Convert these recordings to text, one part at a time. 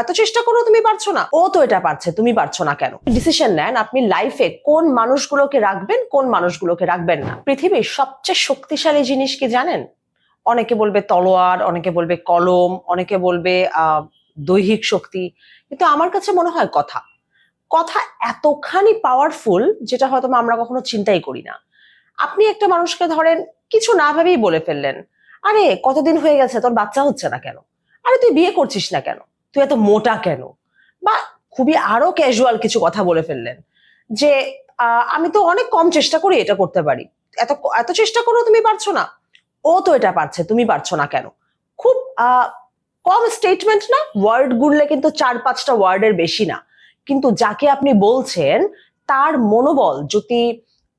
এত চেষ্টা করো তুমি পারছ না। ও তো এটা পারছে, তুমি পারছ না কেন? ডিসিশন নেন আপনি লাইফে কোন মানুষগুলোকে রাখবেন, কোন মানুষগুলোকে রাখবেন না। পৃথিবীর সবচেয়ে শক্তিশালী জিনিস কি জানেন? অনেকে বলবে তলোয়ার, অনেকে বলবে কলম, অনেকে বলবে দৈহিক শক্তি। কিন্তু আমার কাছে মনে হয় কথা। কথা এতখানি পাওয়ারফুল যেটা হয়তো আমরা কখনো চিন্তাই করি না। আপনি একটা মানুষকে ধরেন, কিছু না ভেবেই বলে ফেললেন। আরে, কতদিন হয়ে গেছে, তোর বাচ্চা হচ্ছে না কেন? আরে, তুই বিয়ে করছিস না কেন? তুই এত মোটা কেন? বা খুবই আরও ক্যাজুয়াল কিছু কথা বলে ফেললেন যে আমি তো অনেক কম চেষ্টা করি এটা করতে পারি। এত এত চেষ্টা করো তুমি পারছ না। ও তো এটা পারছে, তুমি পারছ না কেন? খুব কম স্টেটমেন্ট না ওয়ার্ড গুনলে কিন্তু চার পাঁচটা ওয়ার্ডের বেশি না। কিন্তু যাকে আপনি বলছেন, তার মনোবল যদি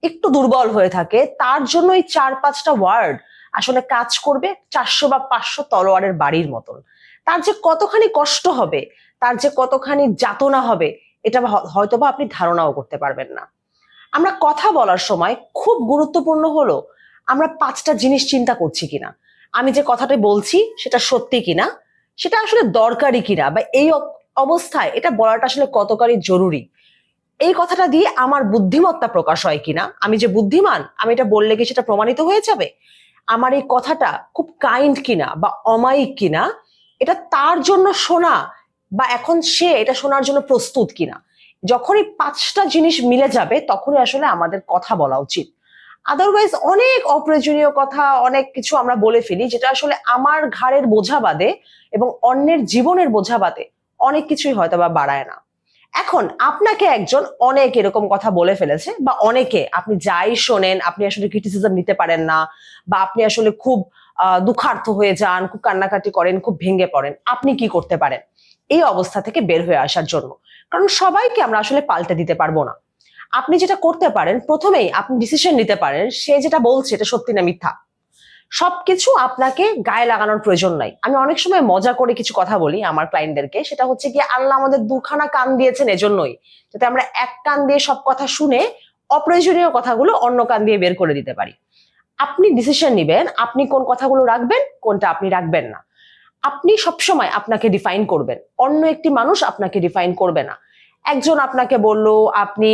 একটু দুর্বল হয়ে থাকে, তার জন্য এই চার পাঁচটা ওয়ার্ড আসলে কাজ করবে চারশো বা পাঁচশো তলোয়ারের বাড়ির মতন। তার যে কতখানি কষ্ট হবে, তার যে কতখানি যাতনা হবে, এটা হয়তোবা আপনি ধারণাও করতে পারবেন না। আমরা কথা বলার সময় খুব গুরুত্বপূর্ণ হলো, আমরা পাঁচটা জিনিস চিন্তা করছি কিনা। আমি যে কথাটা বলছি, সেটা সত্যি কিনা? সেটা আসলে দরকারি কিনা? বা এই অবস্থায় এটা বলাটা আসলে কতকারই জরুরি? এই কথাটা দিয়ে আমার বুদ্ধিমত্তা প্রকাশ হয় কিনা? আমি যে বুদ্ধিমান, আমি এটা বললে কি সেটা প্রমাণিত হয়ে যাবে? আমার এই কথাটা খুব কাইন্ড কিনা বা অমায়িক কিনা? এটা তার জন্য শোনা বা এখন সে এটা শোনার জন্য প্রস্তুত কিনা? যখনই পাঁচটা জিনিস মিলে যাবে তখনই আসলে আমাদের কথা বলা উচিত। আদারওয়াইজ অনেক অপ্রয়োজনীয় কথা অনেক কিছু আমরা বলে ফেলি যেটা আসলে আমার ঘাড়ের বোঝা বাদে এবং অন্যের জীবনের বোঝা বাদে অনেক কিছুই হয়তো বা বাড়ায় না। এখন আপনাকে একজন অনেক এরকম কথা বলে ফেলেছে বা অনেকে আপনি যাই শোনেন আপনি আসলে ক্রিটিসিজম নিতে পারেন না বা আপনি আসলে খুব আহ, দুঃখার্থ হয়ে যান, খুব কান্নাকাটি করেন, খুব ভেঙে পড়েন, আপনি কি করতে পারেন? এই অবস্থা থেকে বের হয়ে আসার জন্য। কারণ সবাইকে আমরা আসলে পাল্টে দিতে পারব না। আপনি যেটা করতে পারেন, প্রথমেই আপনি ডিসিশন নিতে পারেন, সে যেটা বলছে এটা সত্যি না মিথ্যা। সবকিছু আপনাকে গায়ে লাগানোর প্রয়োজন নাই। আমি অনেক সময় মজা করে কিছু কথা বলি আমার ক্লায়েন্টদেরকে সেটা হচ্ছে কি আল্লাহ আমাদের দুখানা কান দিয়েছেন এজন্যই, যাতে আমরা এক কান দিয়ে সব কথা শুনে অপ্রয়োজনীয় কথাগুলো অন্য কান দিয়ে বের করে দিতে পারি। আপনি ডিসিশন নেবেন, আপনি কোন কথাগুলো রাখবেন, কোনটা আপনি রাখবেন না। আপনি সবসময় আপনাকে ডিফাইন করবেন। অন্য একটি মানুষ আপনাকে ডিফাইন করবে না। একজন আপনাকে বলল, আপনি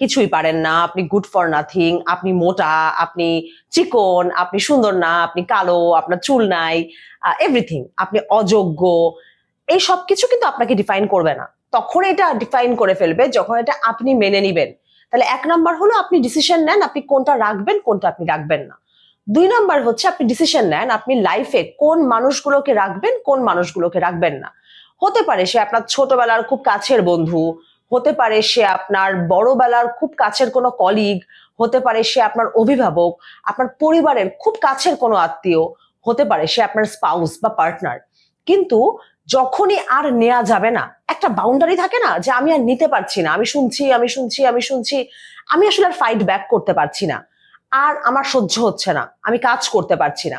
কিছুই পারেন না, আপনি গুড ফর নাথিং আপনি মোটা, আপনি চিকন, আপনি সুন্দর না, আপনি কালো, আপনার চুল নাই এভরিথিং আপনি অযোগ্য। এই সব কিছু কিন্তু আপনাকে ডিফাইন করবে না। তখন এটা ডিফাইন করে ফেলবে যখন এটা আপনি মেনে নিবেন। তাহলে এক নাম্বার হলো আপনি ডিসিশন নেন আপনি কোনটা রাখবেন, কোনটা আপনি রাখবেন না। দুই নাম্বার হচ্ছে আপনি ডিসিশন নেন আপনি লাইফে কোন মানুষগুলোকে রাখবেন, কোন মানুষগুলোকে রাখবেন না। হতে পারে সে আপনার ছোটবেলার খুব কাছের বন্ধু, হতে পারে সে আপনার বড়বেলার খুব কাছের কোনো কলিগ হতে পারে সে আপনার অভিভাবক, আপনার পরিবারের খুব কাছের কোনো আত্মীয়, হতে পারে সে আপনার স্পাউস বা পার্টনার কিন্তু যখনই আর নেওয়া যাবে না, একটা বাউন্ডারি থাকে না যে আমি আর নিতে পারছি না, আমি শুনছি আমি শুনছি আমি শুনছি, আমি আসলে আর ফাইট ব্যাক করতে পারছি না। আর আমার সহ্য হচ্ছে না, আমি কাজ করতে পারছি না।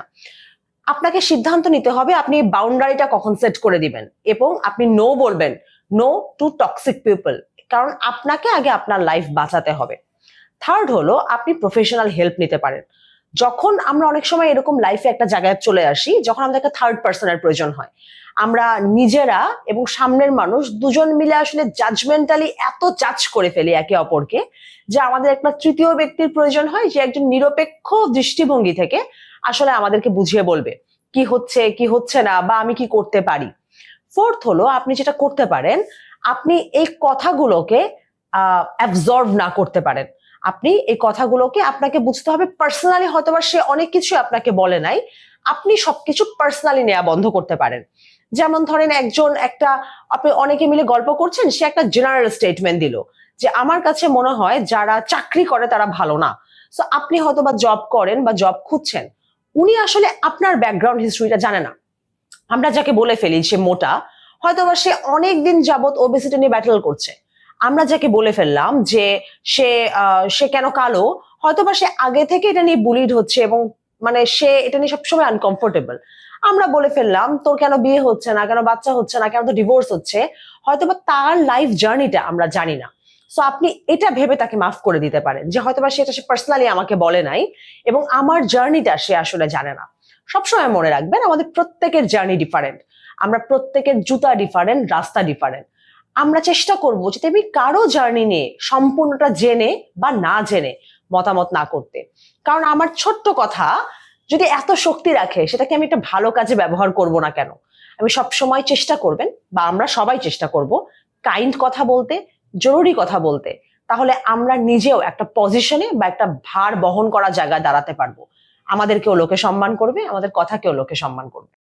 আপনাকে সিদ্ধান্ত নিতে হবে আপনি বাউন্ডারিটা কখন সেট করে দিবেন এবং আপনি নো বলবেন নো টু টক্সিক পিপল কারণ আপনাকে আগে আপনার লাইফ বাঁচাতে হবে। থার্ড হলো আপনি প্রফেশনাল হেল্প নিতে পারেন। যখন আমরা অনেক সময় এরকম লাইফে একটা জায়গায় চলে আসি, যখন আমাদেরকে থার্ড পার্সনের প্রয়োজন হয়। আমরা নিজেরা এবং সামনের মানুষ দুজন মিলে আসলে জাজমেন্টালি এত জাজ করে ফেলি একে অপরকে যে আমাদের একটা তৃতীয় ব্যক্তির প্রয়োজন হয় যে একজন নিরপেক্ষ দৃষ্টিভঙ্গি থেকে আসলে আমাদেরকে বুঝিয়ে বলবে, কি হচ্ছে কি হচ্ছে না বা আমি কি করতে পারি? ফোর্থ হলো, আপনি যেটা করতে পারেন, আপনি এই কথাগুলোকে, আহ অ্যাবজর্ভ না করতে পারেন। আপনি এই কথাগুলোকে আপনাকে বুঝতে হবে। পার্সোনালি হয়তো বা সে অনেক কিছু আপনাকে বলে নাই। আপনি সবকিছু পার্সোনালি নেওয়া বন্ধ করতে পারেন। যেমন ধরেন একজন একটা, আপনি অনেকে মিলে গল্প করছেন, সে একটা জেনারেল স্টেটমেন্ট দিল যে, আমার কাছে মনে হয় যারা চাকরি করে তারা ভালো না। সো আপনি হয়তো বা জব করেন বা জব খুঁজছেন, উনি আসলে আপনার ব্যাকগ্রাউন্ড হিস্ট্রিটা জানে না। আমরা যাকে বলে ফেলি, সে মোটা হয়তো বা সে অনেক দিন যাবত ওবেসিটি নিয়ে ব্যাটেল করছে। আমরা যাকে বলে ফেললাম যে সে সে কেন কালো হয়তো বা সে আগে থেকে এটা নিয়ে বুলিড হচ্ছে এবং মানে সে এটা নিয়ে সবসময় আনকমফোর্টেবল আমরা বলে ফেললাম, তোর কেন বিয়ে হচ্ছে না? কেন বাচ্চা হচ্ছে না? কেন তো ডিভোর্স হচ্ছে? হয়তো বা তার লাইফ জার্নিটা আমরা জানি না। সো আপনি এটা ভেবে তাকে মাফ করে দিতে পারেন যে হয়তো বা সেটা সে পার্সোনালি আমাকে বলে নাই এবং আমার জার্নিটা সে আসলে জানে না। সবসময় মনে রাখবেন, আমাদের প্রত্যেকের জার্নি ডিফারেন্ট আমরা প্রত্যেকের জুতা ডিফারেন্ট রাস্তা ডিফারেন্ট আমরা চেষ্টা করব যে তুমি কারও জার্নি নিয়ে সম্পূর্ণটা জেনে বা না জেনে মতামত না করতে। কারণ আমার ছোট্ট কথা, যদি এত শক্তি রাখে, সেটাকে আমি একটা ভালো কাজে ব্যবহার করব না কেন? আমি সব সময় চেষ্টা করবেন, বা আমরা সবাই চেষ্টা করব কাইন্ড কথা বলতে, জরুরি কথা বলতে। তাহলে আমরা নিজেও একটা পজিশনে বা একটা ভার বহন করা জায়গায় দাঁড়াতে পারব। আমাদেরকেও লোকে সম্মান করবে, আমাদের কথাকেও লোকে সম্মান করবে।